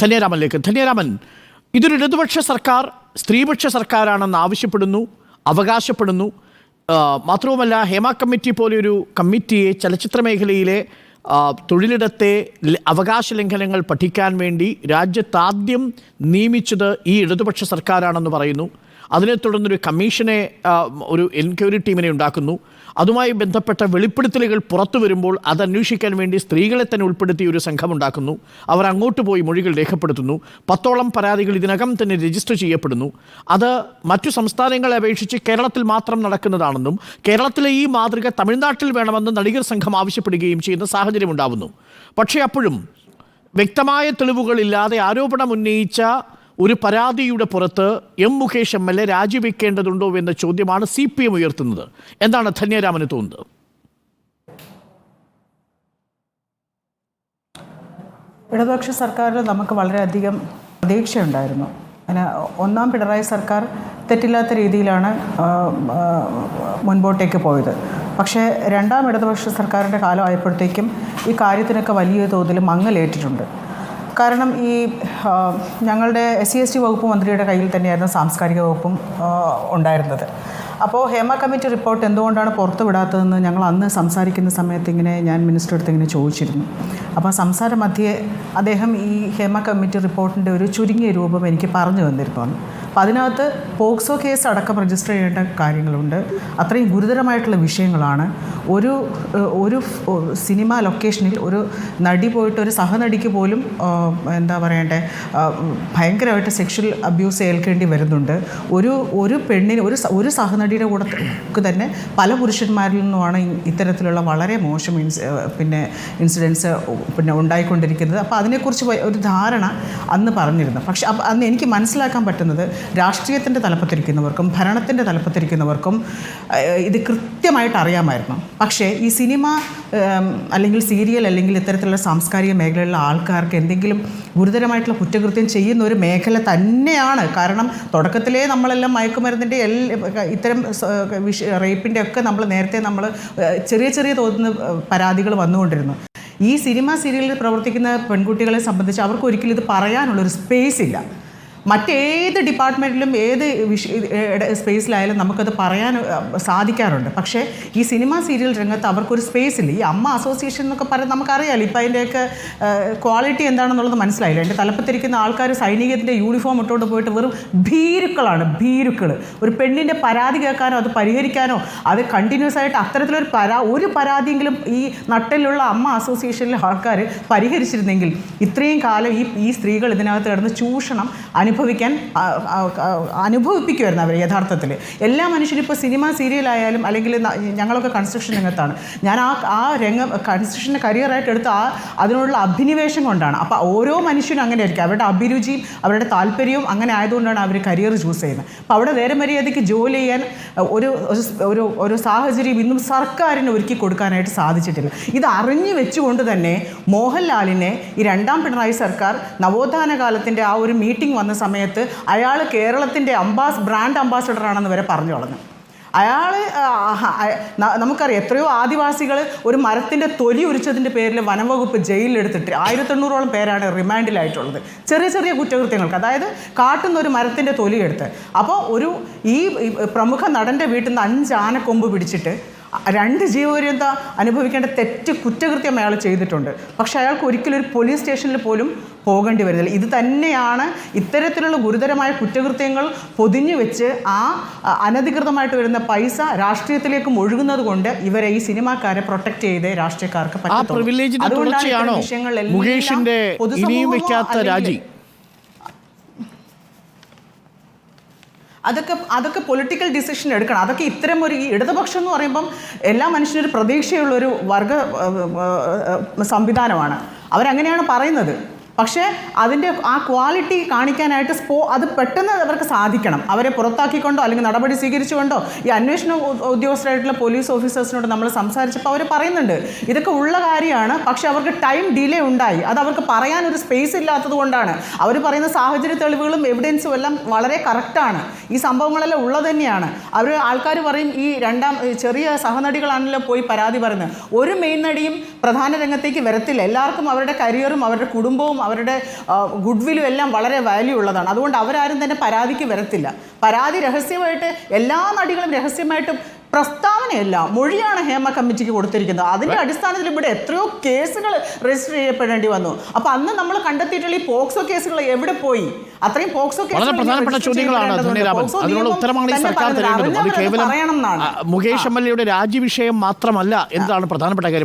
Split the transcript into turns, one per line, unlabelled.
ധന്യരാമനിലേക്ക് ധന്യരാമൻ ഇതൊരു ഇടതുപക്ഷ സർക്കാർ സ്ത്രീപക്ഷ സർക്കാരാണെന്ന് ആവശ്യപ്പെടുന്നു അവകാശപ്പെടുന്നു. മാത്രവുമല്ല ഹേമ കമ്മിറ്റി പോലെയൊരു കമ്മിറ്റിയെ ചലച്ചിത്ര മേഖലയിലെ തൊഴിലിടത്തെ അവകാശ ലംഘനങ്ങൾ പഠിക്കാൻ വേണ്ടി രാജ്യത്താദ്യം നിയമിച്ചത് ഈ ഇടതുപക്ഷ സർക്കാരാണെന്ന് പറയുന്നു. അതിനെ തുടർന്നൊരു കമ്മീഷനെ ഒരു എൻക്വയറി ടീമിനെ ഉണ്ടാക്കുന്നു. അതുമായി ബന്ധപ്പെട്ട വെളിപ്പെടുത്തലുകൾ പുറത്തു വരുമ്പോൾ അത് അന്വേഷിക്കാൻ വേണ്ടി സ്ത്രീകളെ തന്നെ ഉൾപ്പെടുത്തി ഒരു സംഘം ഉണ്ടാക്കുന്നു. അവർ അങ്ങോട്ട് പോയി മൊഴികൾ രേഖപ്പെടുത്തുന്നു. പത്തോളം പരാതികൾ ഇതിനകം തന്നെ രജിസ്റ്റർ ചെയ്യപ്പെടുന്നു. അത് മറ്റു സംസ്ഥാനങ്ങളെ അപേക്ഷിച്ച് കേരളത്തിൽ മാത്രം നടക്കുന്നതാണെന്നും കേരളത്തിലെ ഈ മാതൃക തമിഴ്നാട്ടിൽ വേണമെന്ന് നടികർ സംഘം ആവശ്യപ്പെടുകയും ചെയ്യുന്ന സാഹചര്യം ഉണ്ടാവുന്നു. പക്ഷേ അപ്പോഴും വ്യക്തമായ തെളിവുകളില്ലാതെ ആരോപണം ഉന്നയിച്ച ഒരു പരാതിയുടെ പുറത്ത് M Mukesh M L A രാജിവെക്കേണ്ടതുണ്ടോ എന്ന ചോദ്യമാണ് സി പി എം ഉയർത്തുന്നത്. എന്താണ് ധന്യരാമന് തോന്നുന്നത്?
ഇടതുപക്ഷ സർക്കാരിൽ നമുക്ക് വളരെയധികം പ്രതീക്ഷയുണ്ടായിരുന്നു. അതിന് ഒന്നാം പിണറായി സർക്കാർ തെറ്റില്ലാത്ത രീതിയിലാണ് മുൻപോട്ടേക്ക് പോയത്. പക്ഷേ രണ്ടാം ഇടതുപക്ഷ സർക്കാരിന്റെ കാലമായപ്പോഴത്തേക്കും ഈ കാര്യത്തിനൊക്കെ വലിയ തോതിൽ മങ്ങലേറ്റിട്ടുണ്ട്. കാരണം ഈ ഞങ്ങളുടെ എസ് സി എസ് ടി വകുപ്പ് മന്ത്രിയുടെ കയ്യിൽ തന്നെയായിരുന്നു സാംസ്കാരിക വകുപ്പും ഉണ്ടായിരുന്നത്. അപ്പോൾ ഹേമ കമ്മിറ്റി റിപ്പോർട്ട് എന്തുകൊണ്ടാണ് പുറത്തു വിടാത്തതെന്ന് ഞങ്ങൾ അന്ന് സംസാരിക്കുന്ന സമയത്ത് ഇങ്ങനെ ഞാൻ മിനിസ്റ്റർ അടുത്ത് ഇങ്ങനെ ചോദിച്ചിരുന്നു. അപ്പോൾ സംസാര മധ്യേ അദ്ദേഹം ഈ ഹേമ കമ്മിറ്റി റിപ്പോർട്ടിന്റെ ഒരു ചുരുങ്ങിയ രൂപം എനിക്ക് പറഞ്ഞു തന്നിരുന്നു അപ്പോൾ അതിനകത്ത് പോക്സോ കേസ് അടക്കം രജിസ്റ്റർ ചെയ്യേണ്ട കാര്യങ്ങളുണ്ട്. അത്രയും ഗുരുതരമായിട്ടുള്ള വിഷയങ്ങളാണ്. ഒരു ഒരു സിനിമ ലൊക്കേഷനിൽ ഒരു നടി പോയിട്ട് ഒരു സഹനടിക്ക് പോലും എന്താ പറയണ്ടേ ഭയങ്കരമായിട്ട് സെക്ഷൽ അബ്യൂസ് ഏൽക്കേണ്ടി വരുന്നുണ്ട്. ഒരു ഒരു പെണ്ണിന് ഒരു ഒരു സഹനടിയുടെ കൂടെ തന്നെ പല പുരുഷന്മാരിൽ നിന്നുമാണ് ഇത്തരത്തിലുള്ള വളരെ മോശം ഇൻസ് പിന്നെ ഇൻസിഡൻസ് പിന്നെ ഉണ്ടായിക്കൊണ്ടിരിക്കുന്നത്. അപ്പോൾ അതിനെക്കുറിച്ച് ഒരു ധാരണ അന്ന് പറഞ്ഞിരുന്നു. പക്ഷെ അന്ന് എനിക്ക് മനസ്സിലാക്കാൻ പറ്റുന്നത് രാഷ്ട്രീയത്തിന്റെ തലപ്പത്തിരിക്കുന്നവർക്കും ഭരണത്തിന്റെ തലപ്പത്തിരിക്കുന്നവർക്കും ഇത് കൃത്യമായിട്ട് അറിയാമായിരുന്നു. പക്ഷേ ഈ സിനിമ അല്ലെങ്കിൽ സീരിയൽ അല്ലെങ്കിൽ ഇത്തരത്തിലുള്ള സാംസ്കാരിക മേഖലയിലുള്ള ആൾക്കാർക്ക് എന്തെങ്കിലും ഗുരുതരമായിട്ടുള്ള കുറ്റകൃത്യം ചെയ്യുന്ന ഒരു മേഖല തന്നെയാണ്. കാരണം തുടക്കത്തിലേ നമ്മളെല്ലാം മയക്കുമരുന്നിന്റെ എല്ലാ ഇത്തരം വിഷ റേപ്പിന്റെ ഒക്കെ നമ്മൾ നേരത്തെ നമ്മൾ ചെറിയ ചെറിയ തോന്നുന്ന പരാതികൾ വന്നുകൊണ്ടിരുന്നു. ഈ സിനിമ സീരിയലിൽ പ്രവർത്തിക്കുന്ന പെൺകുട്ടികളെ സംബന്ധിച്ച് അവർക്ക് ഒരിക്കലും ഇത് പറയാനുള്ളൊരു സ്പേസ് ഇല്ല. മറ്റേത് ഡിപ്പാർട്ട്മെന്റിലും ഏത് സ്പേസിലായാലും നമുക്കത് പറയാൻ സാധിക്കാറുണ്ട്. പക്ഷേ ഈ സിനിമ സീരിയൽ രംഗത്ത് അവർക്കൊരു സ്പേസ് ഇല്ല ഈ അമ്മ അസോസിയേഷൻ എന്നൊക്കെ പറഞ്ഞ് നമുക്കറിയാലോ. ഇപ്പം അതിന്റെയൊക്കെ ക്വാളിറ്റി എന്താണെന്നുള്ളത് മനസ്സിലായില്ല. എന്റെ തലപ്പത്തിരിക്കുന്ന ആൾക്കാർ സൈനികത്തിന്റെ യൂണിഫോം ഇട്ടുകൊണ്ട് പോയിട്ട് വെറും ഭീരുക്കളാണ് ഭീരുക്കൾ ഒരു പെണ്ണിന്റെ പരാതി കേൾക്കാനോ അത് പരിഹരിക്കാനോ അത് കണ്ടിന്യൂസ് ആയിട്ട് അത്തരത്തിലൊരു പരാ ഒരു പരാതിയെങ്കിലും ഈ നട്ടിലുള്ള അമ്മ അസോസിയേഷനിലെ ആൾക്കാർ പരിഹരിച്ചിരുന്നെങ്കിൽ ഇത്രയും കാലം ഈ ഈ സ്ത്രീകൾ ഇതിനകത്ത് കിടന്ന് ചൂഷണം അനുഭവിക്കാൻ അനുഭവിപ്പിക്കുമായിരുന്നു അവർ യഥാർത്ഥത്തിൽ എല്ലാ മനുഷ്യരും ഇപ്പോൾ സിനിമ സീരിയലായാലും അല്ലെങ്കിൽ ഞങ്ങളൊക്കെ കൺസ്ട്രക്ഷൻ രംഗത്താണ്. ഞാൻ ആ ആ രംഗം കൺസ്ട്രക്ഷന്റെ കരിയറായിട്ട് എടുത്ത ആ അതിനുള്ള അഭിനിവേശം കൊണ്ടാണ്. അപ്പോൾ ഓരോ മനുഷ്യനും അങ്ങനെ ആയിരിക്കും അവരുടെ അഭിരുചിയും അവരുടെ താല്പര്യവും അങ്ങനെ ആയതുകൊണ്ടാണ് അവർ കരിയർ ചൂസ് ചെയ്യുന്നത്. അപ്പോൾ അവിടെ നേരെ മര്യാദയ്ക്ക് ജോലി ചെയ്യാൻ ഒരു ഒരു- ഒരു ഒരു സാഹചര്യം ഇന്നും സർക്കാരിന് ഒരുക്കി കൊടുക്കാനായിട്ട് സാധിച്ചിട്ടില്ല. ഇത് അറിഞ്ഞു വെച്ചുകൊണ്ട് തന്നെ മോഹൻലാലിനെ ഈ രണ്ടാം പിണറായി സർക്കാർ നവോത്ഥാന കാലത്തിന്റെ ആ ഒരു മീറ്റിംഗ് വന്ന സമയത്ത് അയാൾ കേരളത്തിന്റെ അംബാസ് ബ്രാൻഡ് അംബാസഡർ ആണെന്ന് വരെ പറഞ്ഞു കളഞ്ഞു. അയാൾ നമുക്കറിയാം എത്രയോ ആദിവാസികൾ ഒരു മരത്തിന്റെ തൊലി ഉരിച്ചതിന്റെ പേരിൽ വനംവകുപ്പ് ജയിലിലെടുത്തിട്ട് ആയിരത്തി എണ്ണൂറോളം പേരാണ് റിമാൻഡിലായിട്ടുള്ളത്. ചെറിയ ചെറിയ കുറ്റകൃത്യങ്ങൾക്ക് അതായത് കാട്ടുന്ന ഒരു മരത്തിന്റെ തൊലി എടുത്ത്. അപ്പോൾ ഒരു ഈ പ്രമുഖ നടന്റെ വീട്ടിൽ നിന്ന് അഞ്ച് ആനക്കൊമ്പ് പിടിച്ചിട്ട് രണ്ട് ജീവപര്യന്ത അനുഭവിക്കേണ്ട തെറ്റ് കുറ്റകൃത്യം അയാൾ ചെയ്തിട്ടുണ്ട്. പക്ഷേ അയാൾക്ക് ഒരിക്കലും ഒരു പോലീസ് സ്റ്റേഷനിൽ പോലും പോകേണ്ടി വരുന്നില്ല. ഇത് തന്നെയാണ് ഇത്തരത്തിലുള്ള ഗുരുതരമായ കുറ്റകൃത്യങ്ങൾ പൊതിഞ്ഞു വെച്ച് ആ അനധികൃതമായിട്ട് വരുന്ന പൈസ രാഷ്ട്രീയത്തിലേക്ക് ഒഴുകുന്നത് കൊണ്ട് ഇവരെ ഈ സിനിമാക്കാരെ പ്രൊട്ടക്ട് ചെയ്ത് രാഷ്ട്രീയക്കാർക്ക്
പറ്റും
അതുകൊണ്ടാണ് വിഷയങ്ങളെല്ലാം പൊതുസമൂഹമോ അതൊക്കെ അതൊക്കെ പൊളിറ്റിക്കൽ ഡിസിഷൻ എടുക്കണം. അതൊക്കെ ഇത്തരം ഒരു ഈ ഇടതുപക്ഷം എന്ന് പറയുമ്പം എല്ലാ മനുഷ്യനും ഒരു പ്രതീക്ഷയുള്ള ഒരു വർഗ സംവിധാനമാണ്. അവരങ്ങനെയാണ് പറയുന്നത്. പക്ഷേ അതിന്റെ ആ ക്വാളിറ്റി കാണിക്കാനായിട്ട് സ്പോ അത് പെട്ടെന്ന് അവർക്ക് സാധിക്കണം. അവരെ പുറത്താക്കിക്കൊണ്ടോ അല്ലെങ്കിൽ നടപടി സ്വീകരിച്ചുകൊണ്ടോ ഈ അന്വേഷണ ഉദ്യോഗസ്ഥരായിട്ടുള്ള പോലീസ് ഓഫീസേഴ്സിനോട് നമ്മൾ സംസാരിച്ചപ്പോൾ അവർ പറയുന്നുണ്ട് ഇതൊക്കെ ഉള്ള കാര്യമാണ് പക്ഷേ അവർക്ക് ടൈം ഡിലേ ഉണ്ടായി. അത് അവർക്ക് പറയാനൊരു സ്പേസ് ഇല്ലാത്തത് കൊണ്ടാണ്. അവർ പറയുന്ന സാഹചര്യ തെളിവുകളും എവിഡൻസും എല്ലാം വളരെ കറക്റ്റാണ് ഈ സംഭവങ്ങളെല്ലാം ഉള്ളത് തന്നെയാണ്. അവർ ആൾക്കാർ പറയും ഈ രണ്ടാം ചെറിയ സഹനടികളാണല്ലോ പോയി പരാതി പറയുന്നത്. ഒരു മെയിൻ നടിയും പ്രധാന രംഗത്തേക്ക് വരത്തില്ല. എല്ലാവർക്കും അവരുടെ കരിയറും അവരുടെ കുടുംബവും അവരുടെ ഗുഡ് വില്ലും എല്ലാം വളരെ വാല്യൂ ഉള്ളതാണ്. അതുകൊണ്ട് അവരാരും തന്നെ പരാതിക്ക് വരത്തില്ല. പരാതി രഹസ്യമായിട്ട് എല്ലാ നടികളും രഹസ്യമായിട്ടും പ്രസ്താവനയല്ല. മൊഴിയാണ് ഹേമ കമ്മിറ്റിക്ക് കൊടുത്തിരിക്കുന്നത്. അതിന്റെ അടിസ്ഥാനത്തിൽ ഇവിടെ എത്രയോ കേസുകൾ രജിസ്റ്റർ ചെയ്യപ്പെടേണ്ടി വന്നു. അപ്പൊ അന്ന് നമ്മൾ കണ്ടെത്തിയിട്ടുള്ള ഈ പോക്സോ കേസുകൾ എവിടെ പോയി? അത്രയും പോക്സോ
വളരെ പ്രധാനപ്പെട്ട ചോദ്യങ്ങളാണ് മുകേഷ് എം എൽ എയുടെ രാജിവിഷയം മാത്രമല്ല എന്താണ് പ്രധാനപ്പെട്ട കാര്യം.